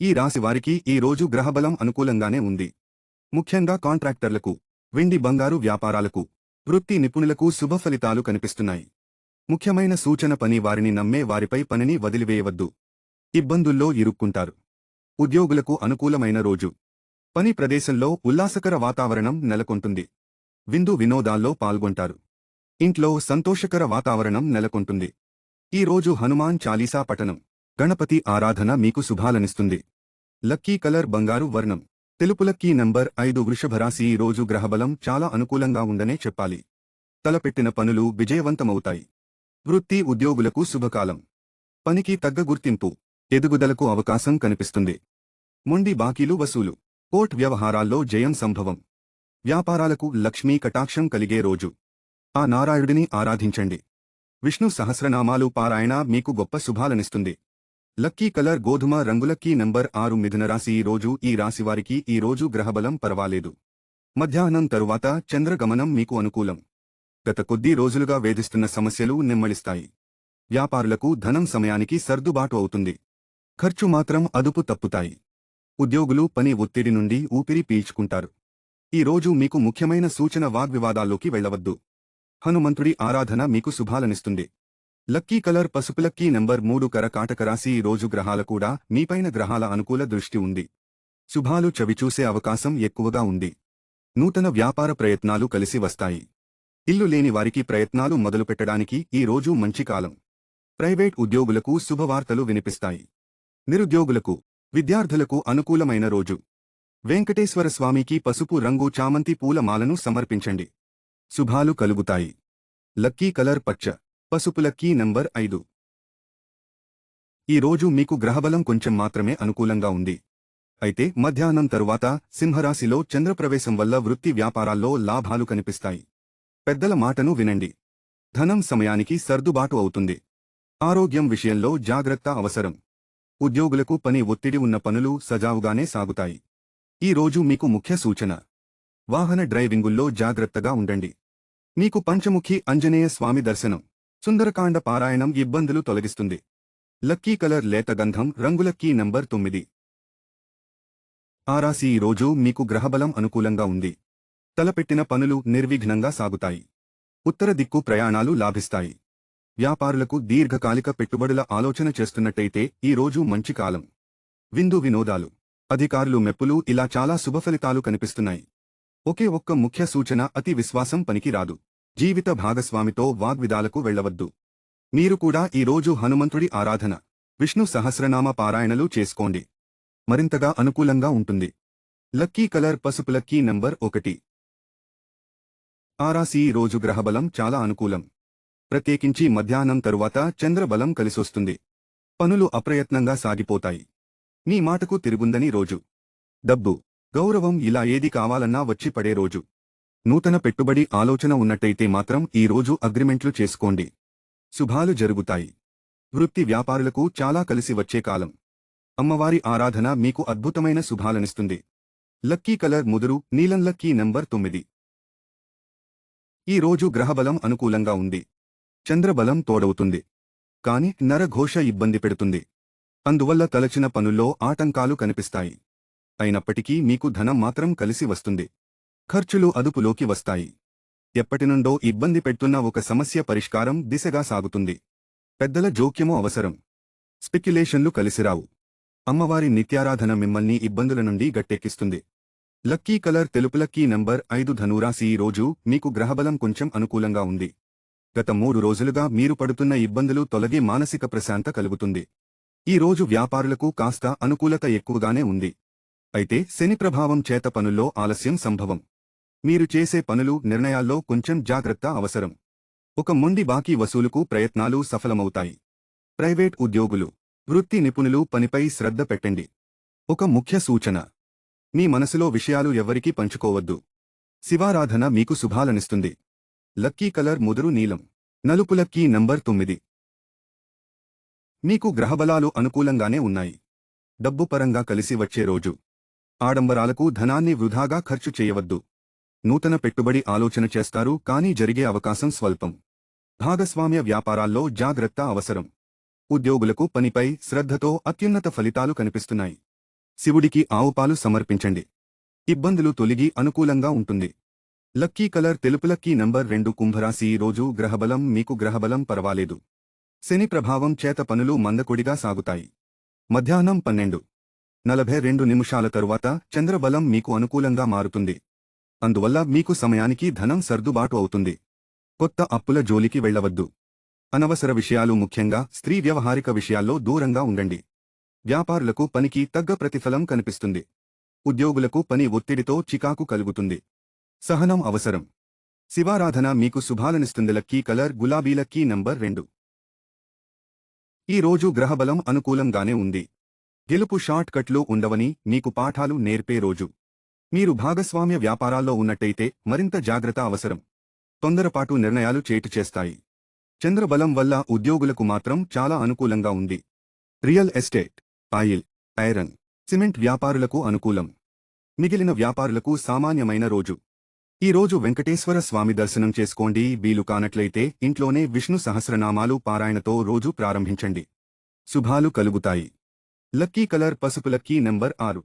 ఈ రాశి వారికి ఈ రోజు గ్రహబలం అనుకూలంగానే ఉంది. ముఖ్యంగా కాంట్రాక్టర్లకు వెండి బంగారు వ్యాపారాలకు వృత్తి నిపుణులకు శుభ ఫలితాలు కనిపిస్తున్నాయి. ముఖ్యమైన సూచన పని వారిని నమ్మే వారిపై పనిని వదిలివేయవద్దు. ఇబ్బందుల్లో ఇరుక్కుంటారు. ఉద్యోగులకు అనుకూలమైన రోజు. పని ప్రదేశంలో ఉల్లాసకర వాతావరణం నెలకొంటుంది. విందు వినోదాల్లో పాల్గొంటారు. ఇంట్లో సంతోషకర వాతావరణం నెలకొంటుంది. ఈ రోజు హనుమాన్ చాలీసా పఠనం. గణపతి ఆరాధన మీకు శుభాలనిస్తుంది. లక్కీ కలర్ బంగారు వర్ణం. తెలుపు లక్కీ నంబర్ ఐదు వృషభరాశి ఈ రోజు గ్రహబలం చాలా అనుకూలంగా ఉందనే చెప్పాలి. తలపెట్టిన పనులు విజయవంతమవుతాయి. వృత్తి ఉద్యోగులకు శుభకాలం. పనికి తగ్గ గుర్తింపు ఎదుగుదలకు అవకాశం కనిపిస్తుంది. మొండి బాకీలు వసూలు. కోర్ట్ వ్యవహారాల్లో జయం సంభవం. వ్యాపారాలకు లక్ష్మీ కటాక్షం కలిగే రోజు. ఆ నారాయుడిని ఆరాధించండి. విష్ణు సహస్రనామాలు పారాయణ మీకు గొప్ప శుభాలనిస్తుంది. లక్కీ కలర్ గోధుమ రంగులక్కీ నంబర్ ఆరు మిథున రాశి ఈ రోజు ఈ రాశివారికి ఈరోజు గ్రహబలం పర్వాలేదు. మధ్యాహ్నం తరువాత చంద్రగమనం మీకు అనుకూలం. గత కొద్ది రోజులుగా వేధిస్తున్న సమస్యలు నెమ్మళిస్తాయి వ్యాపారులకు ధనం సమయానికి సర్దుబాటు అవుతుంది. ఖర్చు మాత్రం అదుపు తప్పుతాయి. ఉద్యోగులు పని ఒత్తిడి నుండి ఊపిరి పీల్చుకుంటారు. ఈరోజు మీకు ముఖ్యమైన సూచన వాగ్వివాదాల్లోకి వెళ్ళవద్దు హనుమంతుడి ఆరాధన మీకు శుభాలనిస్తుంది. లక్కీ కలర్ పసుపు లక్కీ నంబర్ మూడు కరకాటక రాశి ఈ రోజు గ్రహాల కూడా మీపైన గ్రహాల అనుకూల దృష్టి ఉంది. శుభాలు చవిచూసే అవకాశం ఎక్కువగా ఉంది. నూతన వ్యాపార ప్రయత్నాలు కలిసి వస్తాయి. ఇల్లు లేని వారికి ప్రయత్నాలు మొదలుపెట్టడానికి ఈ రోజు మంచి కాలం. ప్రైవేట్ ఉద్యోగులకు శుభవార్తలు వినిపిస్తాయి. నిరుద్యోగులకు విద్యార్థులకు అనుకూలమైన రోజు. వెంకటేశ్వర స్వామికి పసుపు రంగు చామంతి పూల మాలను సమర్పించండి. శుభాలు కలుగుతాయి. లక్కీ కలర్ పచ్చ. పసుపుల కీ నంబర్ ఐదు. ఈ రోజు మీకు గ్రహబలం కొంచెం మాత్రమే అనుకూలంగా ఉంది. అయితే మధ్యాహ్నం తరువాత సింహరాశిలో చంద్రప్రవేశం వల్ల వృత్తి వ్యాపారాల్లో లాభాలు కనిపిస్తాయి. పెద్దల మాటను వినండి. ధనం సమయానికి సర్దుబాటు అవుతుంది. ఆరోగ్యం విషయంలో జాగ్రత్త అవసరం. ఉద్యోగులకు పని ఒత్తిడి ఉన్న పనులు సజావుగానే సాగుతాయి. ఈ రోజు మీకు ముఖ్య సూచన. వాహన డ్రైవింగుల్లో జాగ్రత్తగా ఉండండి. మీకు పంచముఖి అంజనేయ స్వామి దర్శనం. సుందరకాండ పారాయణం ఇబ్బందులు తొలగిస్తుంది. లక్కీ కలర్ లేత గంధం రంగులక్కీ నంబర్ తొమ్మిది. ఆరాసి ఈ రోజు మీకు గ్రహబలం అనుకూలంగా ఉంది. తలపెట్టిన పనులు నిర్విఘ్నంగా సాగుతాయి. ఉత్తర దిక్కు ప్రయాణాలు లాభిస్తాయి. వ్యాపారులకు దీర్ఘకాలిక పెట్టుబడుల ఆలోచన చేస్తున్నట్టయితే ఈ రోజు మంచి కాలం. విందు వినోదాలు అధికారులు మెప్పులు ఇలా చాలా శుభఫలితాలు కనిపిస్తున్నాయి. ఒకే ఒక్క ముఖ్య సూచన అతి విశ్వాసం పనికి రాదు జీవిత భాగస్వామితో వాగ్విదాలకు వెళ్ళవద్దు మీరు కూడా ఈ రోజు హనుమంతుడి ఆరాధన విష్ణు సహస్రనామ పారాయణలు చేసుకోండి. మరింతగా అనుకూలంగా ఉంటుంది. లక్కీ కలర్ పసుపు లక్కీ నంబర్ ఒకటి. ఆరాసి రోజు గ్రహబలం చాలా అనుకూలం. ప్రత్యేకించి మధ్యాహ్నం తరువాత చంద్రబలం కలిసొస్తుంది. పనులు అప్రయత్నంగా సాగిపోతాయి. నీ మాటకు తిరుగుందని రోజు. డబ్బు గౌరవం ఇలా ఏది కావాలన్నా వచ్చి పడే రోజు. నూతన పెట్టుబడి ఆలోచన ఉన్నట్టయితే మాత్రం ఈ రోజు అగ్రిమెంట్లు చేసుకోండి. శుభాలు జరుగుతాయి. వృత్తి వ్యాపారులకు చాలా కలిసి వచ్చే కాలం. అమ్మవారి ఆరాధన మీకు అద్భుతమైన శుభాలనిస్తుంది. లక్కీ కలర్ ముదురు నీలం లక్కీ నంబర్ తొమ్మిది. ఈ రోజు గ్రహబలం అనుకూలంగా ఉంది. చంద్రబలం తోడవుతుంది. కాని నరఘోష ఇబ్బంది పెడుతుంది. అందువల్ల తలచిన పనుల్లో ఆటంకాలు కనిపిస్తాయి. అయినప్పటికీ మీకు ధనం మాత్రం కలిసి వస్తుంది. ఖర్చులు అదుపులోకి వస్తాయి. ఎప్పటినుండో ఇబ్బంది పెడుతున్న ఒక సమస్య పరిష్కారం దిశగా సాగుతుంది. పెద్దల జోక్యము అవసరం. స్పెక్యులేషన్లు కలిసిరావు. అమ్మవారి నిత్యారాధన మిమ్మల్ని ఇబ్బందుల నుండి గట్టెక్కిస్తుంది. లక్కీ కలర్ తెలుపు లక్కీ నంబర్ ఐదు ధనురాశి ఈ రోజు మీకు గ్రహబలం కొంచెం అనుకూలంగా ఉంది. గత మూడు రోజులుగా మీరు పడుతున్న ఇబ్బందులు తొలగి మానసిక ప్రశాంత కలుగుతుంది. ఈ రోజు వ్యాపారులకు కాస్త అనుకూలత ఎక్కువగానే ఉంది. అయితే శని ప్రభావం చేత పనుల్లో ఆలస్యం సంభవం. మీరు చేసే పనులు నిర్ణయాల్లో కొంచెం జాగ్రత్త అవసరం. ఒక మొండి బాకీ వసూలుకు ప్రయత్నాలు సఫలమవుతాయి. ప్రైవేట్ ఉద్యోగులు వృత్తి నిపుణులు పనిపై శ్రద్ధ పెట్టండి. ఒక ముఖ్య సూచన. మీ మనసులో విషయాలు ఎవ్వరికీ పంచుకోవద్దు. శివారాధన మీకు శుభాలనిస్తుంది. లక్కీ కలర్ ముదురు నీలం. నలుపు లక్కీ నంబర్ తొమ్మిది. మీకు గ్రహబలాలు అనుకూలంగానే ఉన్నాయి. డబ్బు పరంగా కలిసి వచ్చే రోజు. ఆడంబరాలకు ధనాన్ని వృధాగా ఖర్చు చేయవద్దు. నూతన పెట్టుబడి ఆలోచన చేస్తారు కానీ జరిగే అవకాశం స్వల్పం. భాగస్వామ్య వ్యాపారాల్లో జాగ్రత్త అవసరం. ఉద్యోగులకు పనిపై శ్రద్ధతో అత్యున్నత ఫలితాలు కనిపిస్తున్నాయి. శివుడికి ఆవుపాలు సమర్పించండి. ఇబ్బందులు తొలిగి అనుకూలంగా ఉంటుంది. లక్కీ కలర్ తెలుపు లక్కీ నంబర్ రెండు కుంభరాశి రోజు గ్రహబలం మీకు గ్రహబలం పర్వాలేదు. శని ప్రభావం చేత పనులు మందకొడిగా సాగుతాయి. మధ్యాహ్నం పన్నెండు. నలభై రెండు నిమిషాల తరువాత చంద్రబలం మీకు అనుకూలంగా మారుతుంది. అందువల్ల మీకు సమయానికి ధనం సర్దుబాటు అవుతుంది. కొత్త అప్పుల జోలికి వెళ్ళవద్దు. అనవసర విషయాలు ముఖ్యంగా స్త్రీ వ్యవహారిక విషయాల్లో దూరంగా ఉండండి. వ్యాపారులకు పనికి తగ్గ ప్రతిఫలం కనిపిస్తుంది. ఉద్యోగులకు పని ఒత్తిడితో చికాకు కలుగుతుంది. సహనం అవసరం. శివారాధన మీకు శుభాలనిస్తుంది లక్కీ కలర్ గులాబీ లక్కీ నంబర్ రెండు. ఈ రోజు గ్రహబలం అనుకూలంగానే ఉంది. గెలుపు షార్ట్ కట్లు ఉండవని మీకు పాఠాలు నేర్పే రోజు. మీరు భాగస్వామ్య వ్యాపారాల్లో ఉన్నట్టయితే మరింత జాగ్రత్త అవసరం. తొందరపాటు నిర్ణయాలు చేటు చేస్తాయి. చంద్రబలం వల్ల ఉద్యోగులకు మాత్రం చాలా అనుకూలంగా ఉంది. Real estate oil iron cement వ్యాపారులకు అనుకూలం. మిగిలిన వ్యాపారులకు సామాన్యమైన రోజు. ఈ రోజు వెంకటేశ్వర స్వామి దర్శనం చేసుకోండి వీలు కానట్లయితే ఇంట్లోనే విష్ణు సహస్రనామాలు పారాయణతో రోజు ప్రారంభించండి. శుభాలు కలుగుతాయి. లక్కీ కలర్ పసుపు లక్కీ నెంబర్ ఆరు.